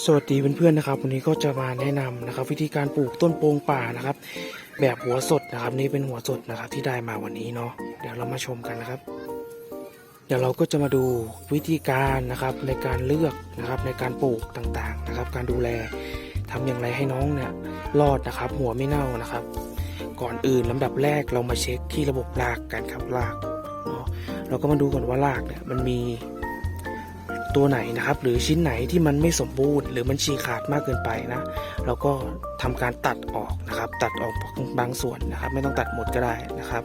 สวัสดีเพื่อนๆนะครับวันนี้ก็จะมาแนะนำนะครับ วิธีการปลูกต้นโปงป่านะครับ แบบหัวสดนะครับ นี่เป็นหัวสดนะครับที่ได้มาวันนี้เนาะเดี๋ยวเรามาชมกันนะครับ เดี๋ยวเราก็จะมาดูวิธีการนะครับในการเลือกนะครับในการปลูกต่างๆนะครับ การดูแลทำอย่างไรให้น้องเนี่ยรอดนะครับ หัวไม่เน่านะครับ ก่อนอื่นลำดับแรกเรามาเช็คที่ระบบรากกันครับรากเนาะเราก็มาดูก่อนว่ารากเนี่ยมันมี ตัวไหนนะครับ หรือชิ้นไหนที่มันไม่สมบูรณ์ หรือมันฉีกขาดมากเกินไปนะเราก็ทำการตัดออกนะครับ ตัดออกบางส่วนนะครับ ไม่ต้องตัดหมดก็ได้นะครับ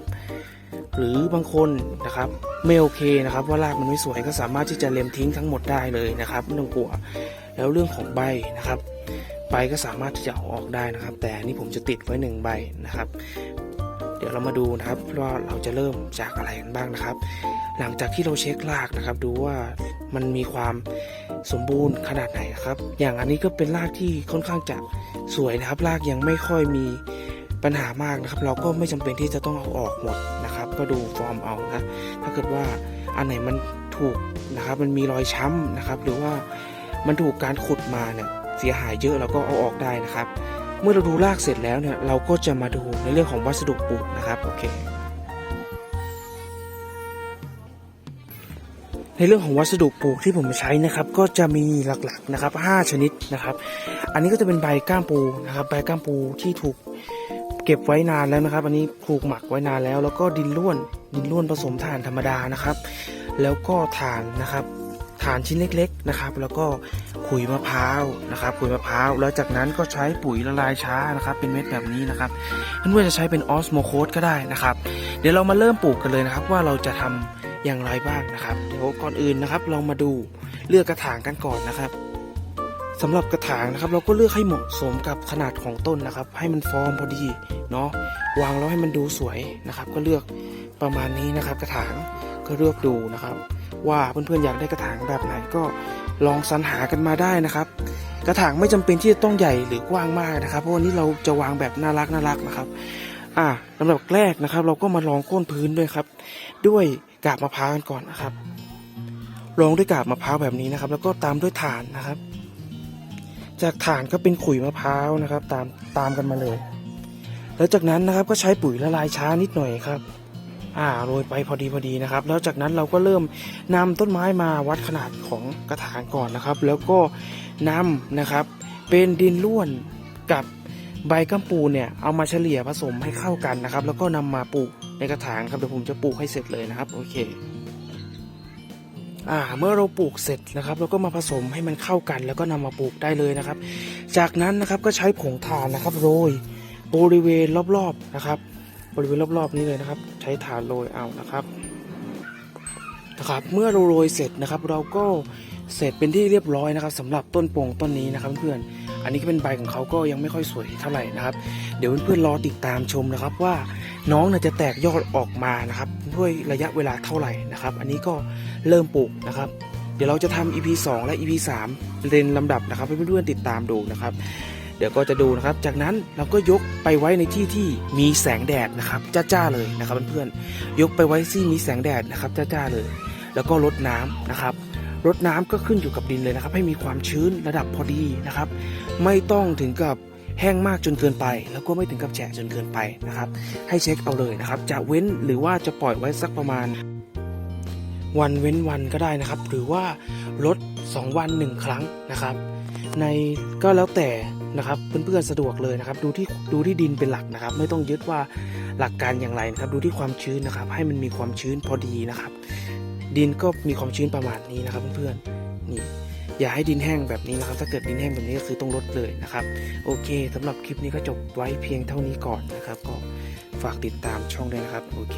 หรือบางคนนะครับไม่โอเคนะครับ ว่ารากมันไม่สวยก็สามารถที่จะเล็มทิ้งทั้งหมดได้เลยนะครับไม่ต้องกลัวแล้วเรื่องของใบนะครับใบก็สามารถที่จะเอาออกได้นะครับ แต่นี่ผมจะติดไว้หนึ่งใบนะครับ เดี๋ยวเรามาดูนะครับว่าเราจะเริ่มจากอะไรกันบ้างนะครับ หลังจากที่เราเช็ครากนะครับ ดูว่า มันมีความสมบูรณ์ขนาดไหนนะครับ อย่างอันนี้ก็เป็นรากที่ค่อนข้างจะสวยนะครับ รากยังไม่ค่อยมีปัญหามากนะครับ เราก็ไม่จำเป็นที่จะต้องเอาออกหมดนะครับ ก็ดูฟอร์มเอานะ ถ้าเกิดว่าอันไหนมันถูกนะครับ มันมีรอยช้ำนะครับ หรือว่ามันถูกการขุดมาเนี่ยเสียหายเยอะเราก็เอาออกได้นะครับ เมื่อเราดูรากเสร็จแล้วเนี่ยเราก็จะมาดูในเรื่องของวัสดุปลูกนะครับโอเค ในเรื่องของวัสดุปลูกที่ผมใช้นะครับ ก็จะมีหลักๆนะครับ 5 ชนิดนะครับ อันนี้ก็จะเป็นใบก้ามปูนะครับ ใบก้ามปูที่ถูกเก็บไว้นานแล้วนะครับ อันนี้ปลูกหมักไว้นานแล้ว แล้วก็ดินร่วน ดินร่วนผสมถ่านธรรมดานะครับ แล้วก็ถ่านนะครับถ่านชิ้นเล็ก ๆนะครับ แล้วก็ขุยมะพร้าวนะครับ ขุยมะพร้าว แล้วจากนั้นก็ใช้ปุ๋ยละลายช้านะครับ เป็นเม็ดแบบนี้นะครับเพื่อนๆจะใช้เป็นออสโมโคสก็ได้นะครับ เดี๋ยวเรามาเริ่มปลูกกันเลยนะครับ ว่าเราจะทำ อย่างไรบ้างนะครับเดี๋ยวก่อนอื่นนะครับ เรามาดูเลือกกระถางกันก่อนนะครับสำหรับกระถางนะครับ เราก็เลือกให้เหมาะสมกับขนาดของต้นนะครับ ให้มันฟอร์มพอดีเนาะวางแล้วให้มันดูสวยนะครับ ก็เลือกประมาณนี้นะครับ กระถางก็เลือกดูนะครับ ว่าเพื่อนๆอยากได้กระถางแบบไหนก็ลองสรรหากันมาได้นะครับ กระถางไม่จำเป็นที่จะต้องใหญ่หรือกว้างมากนะครับ เพราะวันนี้เราจะวางแบบน่ารักน่ารักนะครับ อ่าลำดับแรกนะครับ เราก็มาลองโค่นพื้นด้วยครับ ด้วย กาบมะพร้าวกันก่อนนะครับลองด้วยกาบมะพร้าวแบบนี้นะครับ แล้วก็ตามด้วยถ่านนะครับ จากถ่านก็เป็นขุยมะพร้าวนะครับ ตามตามกันมาเลย แล้วจากนั้นนะครับก็ใช้ปุ๋ยละลายช้านิดหน่อยครับ อ่าโรยไปพอดีพอดีนะครับ แล้วจากนั้นเราก็เริ่มนำต้นไม้มาวัดขนาดของกระถางก่อนนะครับ แล้วก็นำนะครับ เป็นดินร่วนกับใบกัมปูเนี่ยเอามาเฉลี่ยผสมให้เข้ากันนะครับ แล้วก็นำมาปลูก ในกระถางครับเดี๋ยวผมจะปลูกให้เสร็จเลยนะครับโอเคอ่าเมื่อเราปลูกเสร็จนะครับเราก็มาผสมให้มันเข้ากันแล้วก็นำมาปลูกได้เลยนะครับ จากนั้นนะครับก็ใช้ผงถ่านนะครับโรยบริเวณรอบๆนะครับ บริเวณรอบๆนี้เลยนะครับ ใช้ถ่านโรยเอานะครับนะครับ เมื่อเราโรยเสร็จนะครับ เราก็เสร็จเป็นที่เรียบร้อยนะครับสำหรับต้นโป่งต้นนี้นะครับเพื่อนอันนี้ก็เป็นใบของเขาก็ยังไม่ค่อยสวยเท่าไหร่นะครับ เดี๋ยวเพื่อนๆรอติดตามชมนะครับว่า น้องเนี่ยจะแตกยอดออกมานะครับด้วยระยะเวลาเท่าไหร่นะครับ อันนี้ก็เริ่มปลูกนะครับ เดี๋ยวเราจะทำ EP 2 และ EP 3เรียนลำดับนะครับให้เพื่อนๆติดตามดูนะครับ เดี๋ยวก็จะดูนะครับ จากนั้นเราก็ยกไปไว้ในที่ที่มีแสงแดดนะครับจ้าๆเลยนะครับเพื่อนๆยกไปไว้ที่มีแสงแดดนะครับจ้าๆเลย แล้วก็รดน้ำนะครับรดน้ำก็ขึ้นอยู่กับดินเลยนะครับ ให้มีความชื้นระดับพอดีนะครับ ไม่ต้องถึงกับ แห้งมากจนเกินไป แล้วก็ไม่ถึงกับแฉะจนเกินไปนะครับ ให้เช็คเอาเลยนะครับ จะเว้นหรือว่าจะปล่อยไว้สักประมาณ วันเว้นวันก็ได้นะครับ หรือว่าลด 2 วัน 1 ครั้งนะครับ ในก็แล้วแต่นะครับเพื่อนๆสะดวกเลยนะครับดูที่ดูที่ดินเป็นหลักนะครับ ไม่ต้องยึดว่าหลักการอย่างไรนะครับ ดูที่ความชื้นนะครับ ให้มันมีความชื้นพอดีนะครับ ดินก็มีความชื้นประมาณนี้นะครับเพื่อนๆนี่ อย่าให้ดินแห้งแบบนี้นะครับ ถ้าเกิดดินแห้งแบบนี้ก็คือต้องลดเลยนะครับ โอเคสำหรับคลิปนี้ก็จบไว้เพียงเท่านี้ก่อนนะครับ ก็ฝากติดตามช่องด้วยนะครับ โอเค